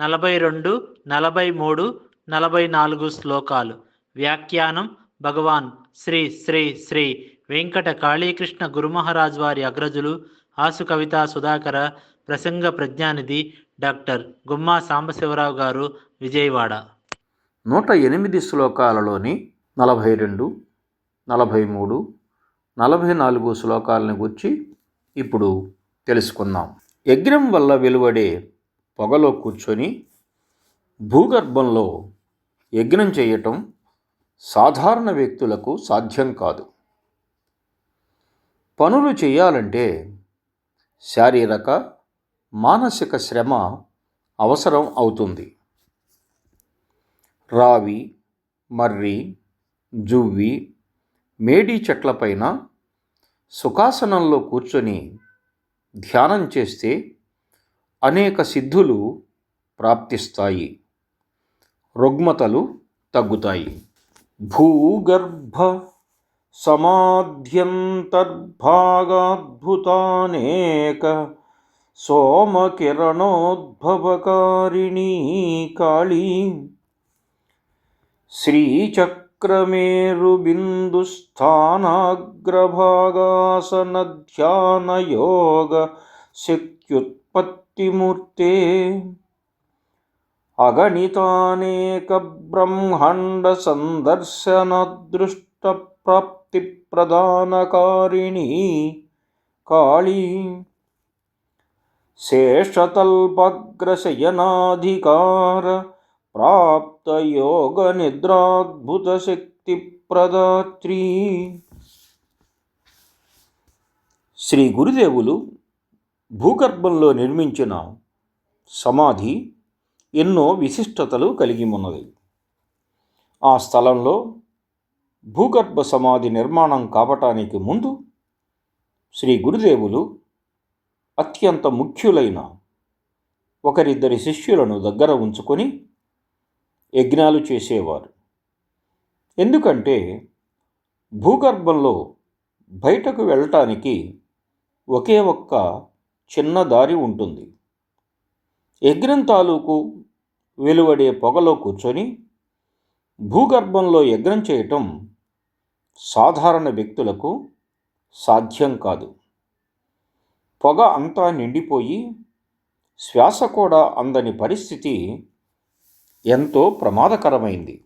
నలభై రెండు నలభై మూడు నలభై నాలుగు శ్లోకాలు. వ్యాఖ్యానం భగవాన్ శ్రీ శ్రీ శ్రీ వెంకట కాళీకృష్ణ గురుమహారాజ్ వారి అగ్రజులు ఆసు కవిత సుధాకర ప్రసంగ ప్రజ్ఞానిధి డాక్టర్ గుమ్మా సాంబశివరావు గారు విజయవాడ. నూట ఎనిమిది శ్లోకాలలోని నలభై రెండు నలభై మూడు నలభై నాలుగు శ్లోకాలను గురించి ఇప్పుడు తెలుసుకుందాం. యజ్ఞం వల్ల వెలువడే పొగలో కూర్చొని భూగర్భంలో యజ్ఞం చేయటం సాధారణ వ్యక్తులకు సాధ్యం కాదు. పనులు చేయాలంటే శారీరక మానసిక శ్రమ అవసరం అవుతుంది. రావి మర్రి జువ్వి మేడి చెట్లపైన సుఖాసనంలో కూర్చొని ధ్యానం చేస్తే అనేక సిద్ధులు ప్రాప్తిస్తాయి. రుగ్మతలు తగ్గుతాయి. భూగర్భ సమాధ్యంతర్భాగాద్భుతానేక సోమకిరణోద్భవకారిణీ కాళీ. శ్రీచక్రమేరుబిందుస్థానాగ్రభాగాసనధ్యానయోగ శక్త్యుత్పత్తిమూర్తే అగణితానేక బ్రహ్మాండ సందర్శనదృష్ట ప్రాప్తి ప్రధానకారిణి కాళీ శేషతల్పగ్రశయనాధికార ప్రాప్తయోగ నిద్రాద్భుత శక్తి ప్రదాత్రి శ్రీ గురుదేవులు భూగర్భంలో నిర్మించిన సమాధి ఎన్నో విశిష్టతలు కలిగి ఉన్నది. ఆ స్థలంలో భూగర్భ సమాధి నిర్మాణం కావటానికి ముందు శ్రీ గురుదేవులు అత్యంత ముఖ్యులైన ఒకరిద్దరి శిష్యులను దగ్గర ఉంచుకొని యజ్ఞాలు చేసేవారు. ఎందుకంటే భూగర్భంలో బయటకు వెళ్ళటానికి ఒకే ఒక్క చిన్న దారి ఉంటుంది. ఎగ్రం తాలూకు వెలువడే పొగలో కూర్చొని భూగర్భంలో యజ్ఞం చేయటం సాధారణ వ్యక్తులకు సాధ్యం కాదు. పొగ అంతా నిండిపోయి శ్వాస కూడా అందని పరిస్థితి ఎంతో ప్రమాదకరమైంది.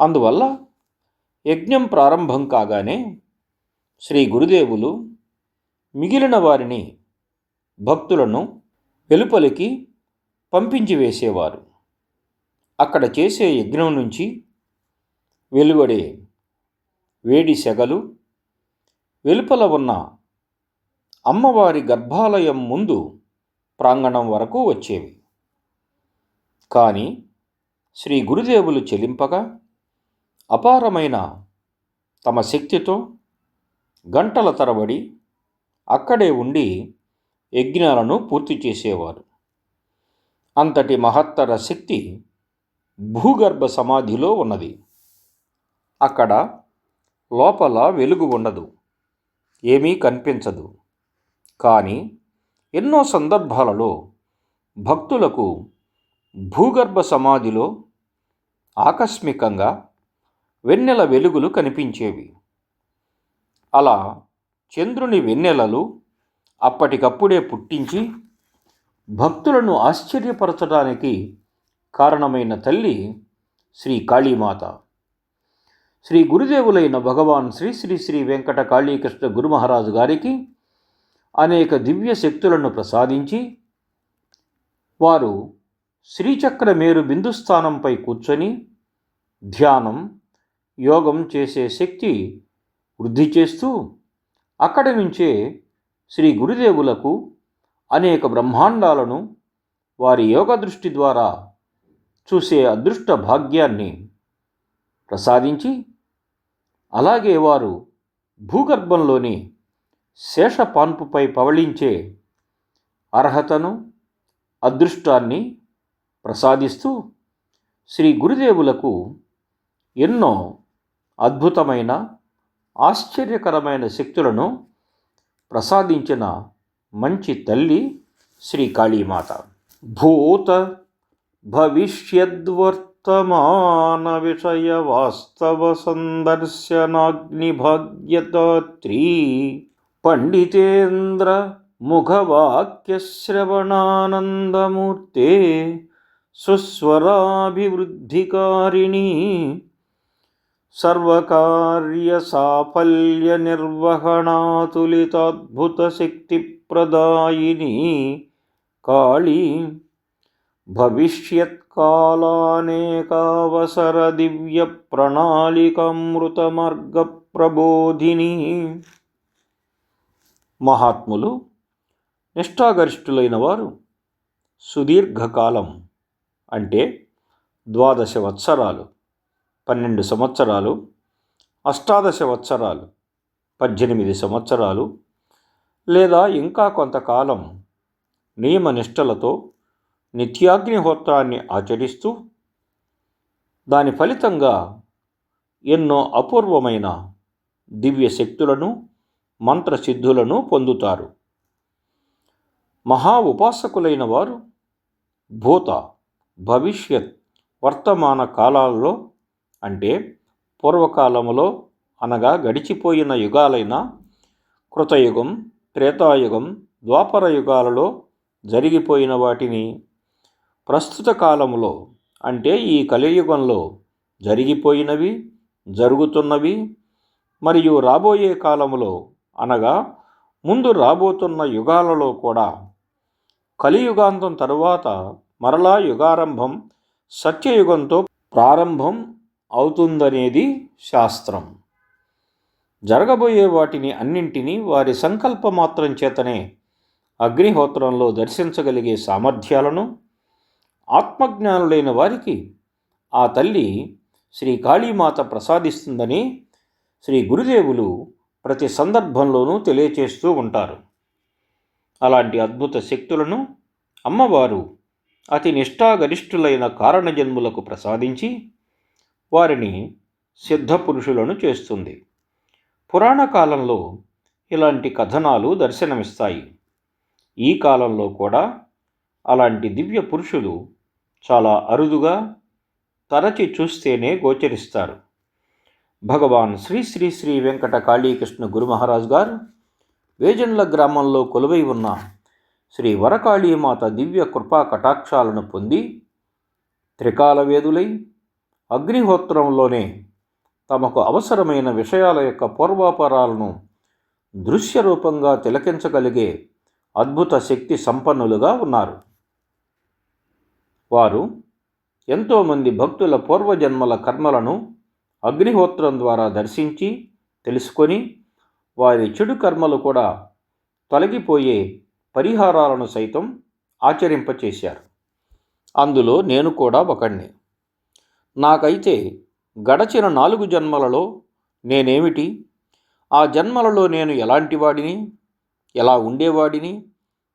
అందువల్ల యజ్ఞం ప్రారంభం కాగానే శ్రీ గురుదేవులు మిగిలిన వారిని భక్తులను వెలుపలికి పంపించి వేసేవారు. అక్కడ చేసే యజ్ఞం నుంచి వెలువడే వేడి సెగలు వెలుపల ఉన్న అమ్మవారి గర్భాలయం ముందు ప్రాంగణం వరకు వచ్చేవి. కానీ శ్రీ గురుదేవులు చెలింపగా అపారమైన తమ శక్తితో గంటల తరబడి అక్కడే ఉండి యజ్ఞాలను పూర్తి చేసేవారు. అంతటి మహత్తర శక్తి భూగర్భ సమాధిలో ఉన్నది. అక్కడ లోపల వెలుగు ఉండదు ఏమీ కనిపించదు. కానీ ఎన్నో సందర్భాలలో భక్తులకు భూగర్భ సమాధిలో ఆకస్మికంగా వెన్నెల వెలుగులు కనిపించేవి. అలా చంద్రుని వెన్నెలలు అప్పటికప్పుడే పుట్టించి భక్తులను ఆశ్చర్యపరచడానికి కారణమైన తల్లి శ్రీ కాళీమాత. శ్రీ గురుదేవులైన భగవాన్ శ్రీ శ్రీ శ్రీ వెంకట కాళీకృష్ణ గురుమహారాజు గారికి అనేక దివ్య శక్తులను ప్రసాదించి వారు శ్రీచక్ర మేరు బిందుస్థానంపై కూర్చొని ధ్యానం యోగం చేసే శక్తి వృద్ధి చేస్తూ అక్కడి నుంచే శ్రీ గురుదేవులకు అనేక బ్రహ్మాండాలను వారి యోగ దృష్టి ద్వారా చూసే అదృష్ట భాగ్యాన్ని ప్రసాదించి అలాగే వారు భూగర్భంలోని శేషపాన్పుపై పవళించే అర్హతను అదృష్టాన్ని ప్రసాదిస్తూ శ్రీ గురుదేవులకు ఎన్నో అద్భుతమైన ఆశ్చర్యకరమైన శక్తులను ప్రసాదించిన మంచి తల్లి శ్రీ కాళీమాత. భూత భవిష్యద్వర్తమాన విషయ వాస్తవ సందర్శనాగ్నిభాగ్యదాత్రీ పండితేంద్ర ముఖవాక్యశ్రవణానందమూర్తే సుస్వరాభివృద్ధికారిణీ సర్వకార్యసాఫల్యనిర్వహణాతులితాద్భుతశక్తిప్రదాయిని కాళీ భవిష్యత్కాలానేకావసర దివ్య ప్రణాళికామృతమార్గ ప్రబోధిని మహాత్ములు నిష్ఠాగరిష్ఠులైన వారు సుదీర్ఘకాలం అంటే ద్వాదశ వత్సరాలు। పన్నెండు సంవత్సరాలు అష్టాదశ వత్సరాలు పద్దెనిమిది సంవత్సరాలు లేదా ఇంకా కొంతకాలం నియమనిష్టలతో నిత్యాగ్నిహోత్రాన్ని ఆచరిస్తూ దాని ఫలితంగా ఎన్నో అపూర్వమైన దివ్య శక్తులను మంత్రసిద్ధులను పొందుతారు. మహా ఉపాసకులైన వారు భూత భవిష్యత్ వర్తమాన కాలాల్లో అంటే పూర్వకాలములో అనగా గడిచిపోయిన యుగాలైన కృతయుగం త్రేతాయుగం ద్వాపర యుగాలలో జరిగిపోయిన వాటిని ప్రస్తుత కాలములో అంటే ఈ కలియుగంలో జరిగిపోయినవి జరుగుతున్నవి మరియు రాబోయే కాలములో అనగా ముందు రాబోతున్న యుగాలలో కూడా కలియుగాంతం తరువాత మరలా యుగారంభం సత్యయుగంతో ప్రారంభం అవుతుందనేది శాస్త్రం. జరగబోయే వాటిని అన్నింటినీ వారి సంకల్ప మాత్రం చేతనే అగ్నిహోత్రంలో దర్శించగలిగే సామర్థ్యాలను ఆత్మజ్ఞానులైన వారికి ఆ తల్లి శ్రీ కాళీమాత ప్రసాదిస్తుందని శ్రీ గురుదేవులు ప్రతి సందర్భంలోనూ తెలియచేస్తూ ఉంటారు. అలాంటి అద్భుత శక్తులను అమ్మవారు అతి నిష్ఠాగరిష్ఠులైన కారణజన్ములకు ప్రసాదించి వారిని సిద్ధపురుషులను చేస్తుంది. పురాణ కాలంలో ఇలాంటి కథనాలు దర్శనమిస్తాయి. ఈ కాలంలో కూడా అలాంటి దివ్య పురుషులు చాలా అరుదుగా తరచి చూస్తేనే గోచరిస్తారు. భగవాన్ శ్రీ శ్రీ శ్రీ వెంకట కాళీకృష్ణ గురు మహారాజ్ గారు వేజండ్ల గ్రామంలో కొలువై ఉన్న శ్రీ వరకాళీమాత దివ్య కృపా కటాక్షాలను పొంది త్రికాల వేదులై అగ్నిహోత్రంలోనే తమకు అవసరమైన విషయాల యొక్క పూర్వాపరాలను దృశ్య రూపంగా తిలకించగలిగే అద్భుత శక్తి సంపన్నులుగా ఉన్నారు. వారు ఎంతోమంది భక్తుల పూర్వజన్మల కర్మలను అగ్నిహోత్రం ద్వారా దర్శించి తెలుసుకొని వారి చెడు కర్మలు కూడా తొలగిపోయే పరిహారాలను సైతం ఆచరింపచేశారు. అందులో నేను కూడా ఒకణ్ణి. నాకైతే గడచిన నాలుగు జన్మలలో నేనేమిటి? ఆ జన్మలలో నేను ఎలాంటి వాడిని? ఎలా ఉండేవాడిని?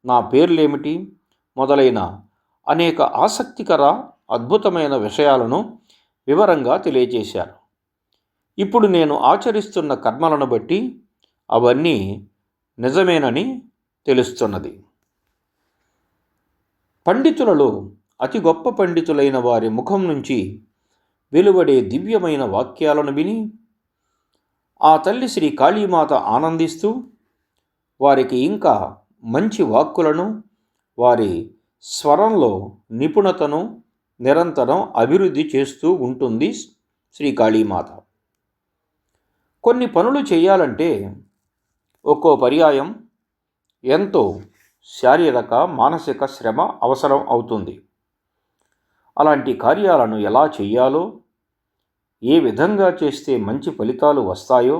నా పేర్లేమిటి? మొదలైన అనేక ఆసక్తికర అద్భుతమైన విషయాలను వివరంగా తెలియజేశారు. ఇప్పుడు నేను ఆచరిస్తున్న కర్మలను బట్టి అవన్నీ నిజమేనని తెలుస్తున్నది. పండితులలో అతి గొప్ప పండితులైన వారి ముఖం నుంచి వెలువడే దివ్యమైన వాక్యాలను విని ఆ తల్లి శ్రీ కాళీమాత ఆనందిస్తూ వారికి ఇంకా మంచి వాక్కులను వారి స్వరంలో నిపుణతను నిరంతరం అభివృద్ధి చేస్తూ ఉంటుంది శ్రీ కాళీమాత. కొన్ని పనులు చేయాలంటే ఒక్కో పర్యాయం ఎంతో శారీరక మానసిక శ్రమ అవసరం అవుతుంది. అలాంటి కార్యాలను ఎలా చేయాలో ఏ విధంగా చేస్తే మంచి ఫలితాలు వస్తాయో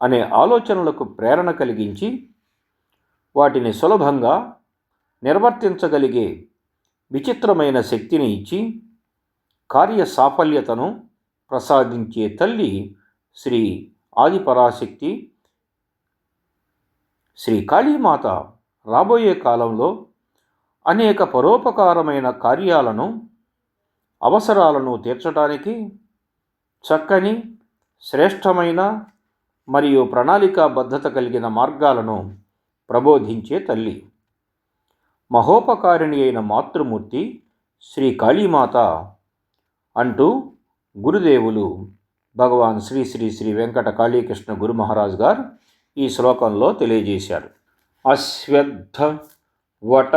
అనే ఆలోచనలకు ప్రేరణ కలిగించి వాటిని సులభంగా నిర్వర్తించగలిగే విచిత్రమైన శక్తిని ఇచ్చి కార్య సాఫల్యతను ప్రసాదించే తల్లి శ్రీ ఆదిపరాశక్తి శ్రీ కాళీమాత రాబోయే కాలంలో అనేక పరోపకారమైన కార్యాలను అవసరాలను తీర్చడానికి చక్కని శ్రేష్టమైన మరియు ప్రణాళికాబద్ధత కలిగిన మార్గాలను ప్రబోధించే తల్లి. మహోపకారిణి అయిన మాతృమూర్తి శ్రీ కాళీమాత అంటూ గురుదేవులు భగవాన్ శ్రీ శ్రీ శ్రీ వెంకట కాళీకృష్ణ గురు మహారాజ్ గారు ఈ శ్లోకంలో తెలియజేశారు. అశ్వద్ధ వట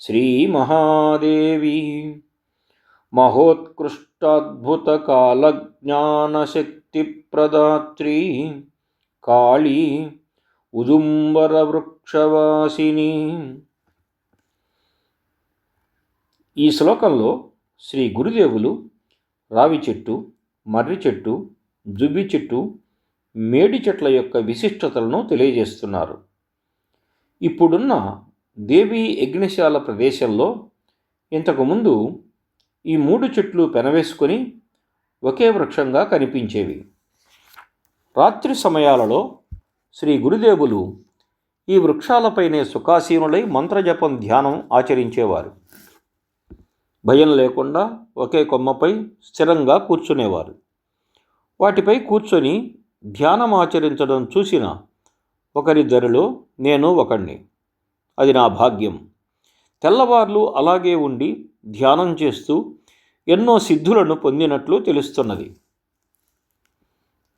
ప్లక్ష వృక్షాగ్రదర్శిని శ్రీకాళీ కాళీ ఉదుంబరవృక్షవాసిని. ఈ శ్లోకంలో శ్రీ గురుదేవులు రావి చెట్టు మర్రి చెట్టు జుబ్బి చెట్టు మేడి చెట్ల యొక్క విశిష్టతలను తెలియజేస్తున్నారు. ఇప్పుడున్న దేవి యజ్ఞశాల ప్రదేశంలో ఇంతకుముందు ఈ మూడు చెట్లు పెనవేసుకొని ఒకే వృక్షంగా కనిపించేవి. రాత్రి సమయాలలో శ్రీ గురుదేవులు ఈ వృక్షాలపైనే సుఖాసీనులై మంత్రజపం ధ్యానం ఆచరించేవారు. భయం లేకుండా ఒకే కొమ్మపై స్థిరంగా కూర్చునేవారు. వాటిపై కూర్చొని ధ్యానం ఆచరించడం చూసిన ఒకరిద్దరిలో నేను ఒకణ్ణి. అది నా భాగ్యం. తెల్లవార్లు అలాగే ఉండి ధ్యానం చేస్తూ ఎన్నో సిద్ధులను పొందినట్లు తెలుస్తున్నది.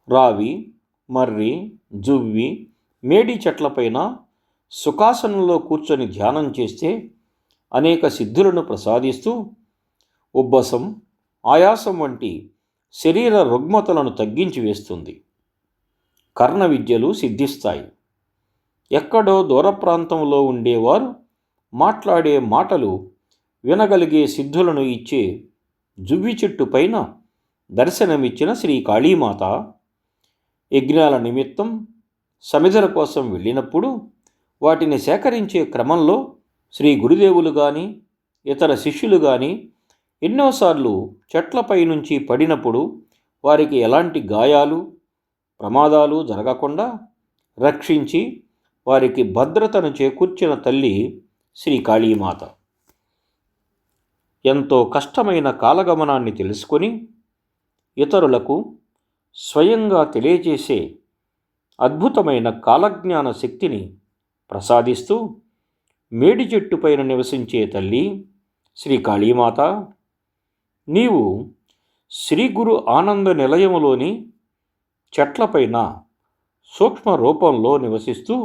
రావి మర్రి జువ్వి మేడి చెట్లపైన సుఖాసనంలో కూర్చొని ధ్యానం చేస్తే అనేక సిద్ధులను ప్రసాదిస్తూ ఉబ్బసం ఆయాసం వంటి శరీర రుగ్మతలను తగ్గించి వేస్తుంది. కర్ణ విద్యలు సిద్ధిస్తాయి. ఎక్కడో దూర ప్రాంతంలో ఉండేవారు. మాట్లాడే మాటలు వినగలిగే సిద్ధులను ఇచ్చే జువ్వి చెట్టు పైన దర్శనమిచ్చిన శ్రీ కాళీమాత. యజ్ఞాల నిమిత్తం సమిధల కోసం వెళ్ళినప్పుడు వాటిని సేకరించే క్రమంలో శ్రీ గురుదేవులు కానీ ఇతర శిష్యులు కానీ ఎన్నోసార్లు చెట్లపై నుంచి పడినప్పుడు వారికి ఎలాంటి గాయాలు ప్రమాదాలు జరగకుండా రక్షించి వారికి భద్రతను చేకూర్చిన తల్లి శ్రీ కాళీమాత. ఎంతో కష్టమైన కాలగమనాన్ని తెలుసుకొని ఇతరులకు స్వయంగా తెలియజేసే అద్భుతమైన కాలజ్ఞాన శక్తిని ప్రసాదిస్తూ మేడి చెట్టుపైన నివసించే తల్లి శ్రీ కాళీమాత నీవు శ్రీ గురు ఆనంద నిలయములోని చెట్లపైన సూక్ష్మ రూపంలో నివసిస్తూ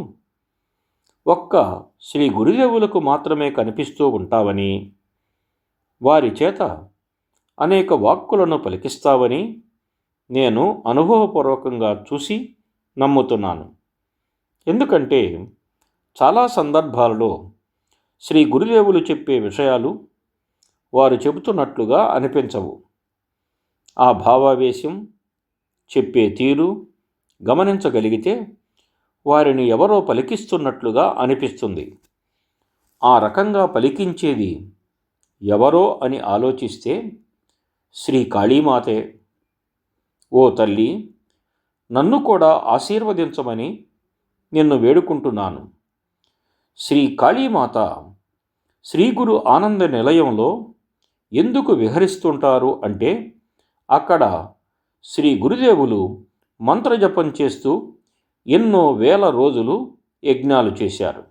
ఒక్క శ్రీ గురుదేవులకు మాత్రమే కనిపిస్తూ ఉంటావని వారి చేత అనేక వాక్కులను పలికిస్తావని నేను అనుభవపూర్వకంగా చూసి నమ్ముతున్నాను. ఎందుకంటే చాలా సందర్భాలలో శ్రీ గురుదేవులు చెప్పే విషయాలు వారు చెబుతున్నట్లుగా అనిపించవు. ఆ భావావేశం చెప్పే తీరు గమనించగలిగితే వారిని ఎవరో పలికిస్తున్నట్లుగా అనిపిస్తుంది. ఆ రకంగా పలికించేది ఎవరో అని ఆలోచిస్తే శ్రీ కాళీమాతే ఓ తల్లి నన్ను కూడా ఆశీర్వదించమని నిన్ను వేడుకుంటున్నాను. శ్రీ కాళీమాత శ్రీ గురు ఆనంద నిలయంలో ఎందుకు విహరిస్తుంటారు అంటే అక్కడ శ్రీ గురుదేవులు మంత్రజపం చేస్తూ ఎన్నో వేల రోజులు యజ్ఞాలు చేశారు.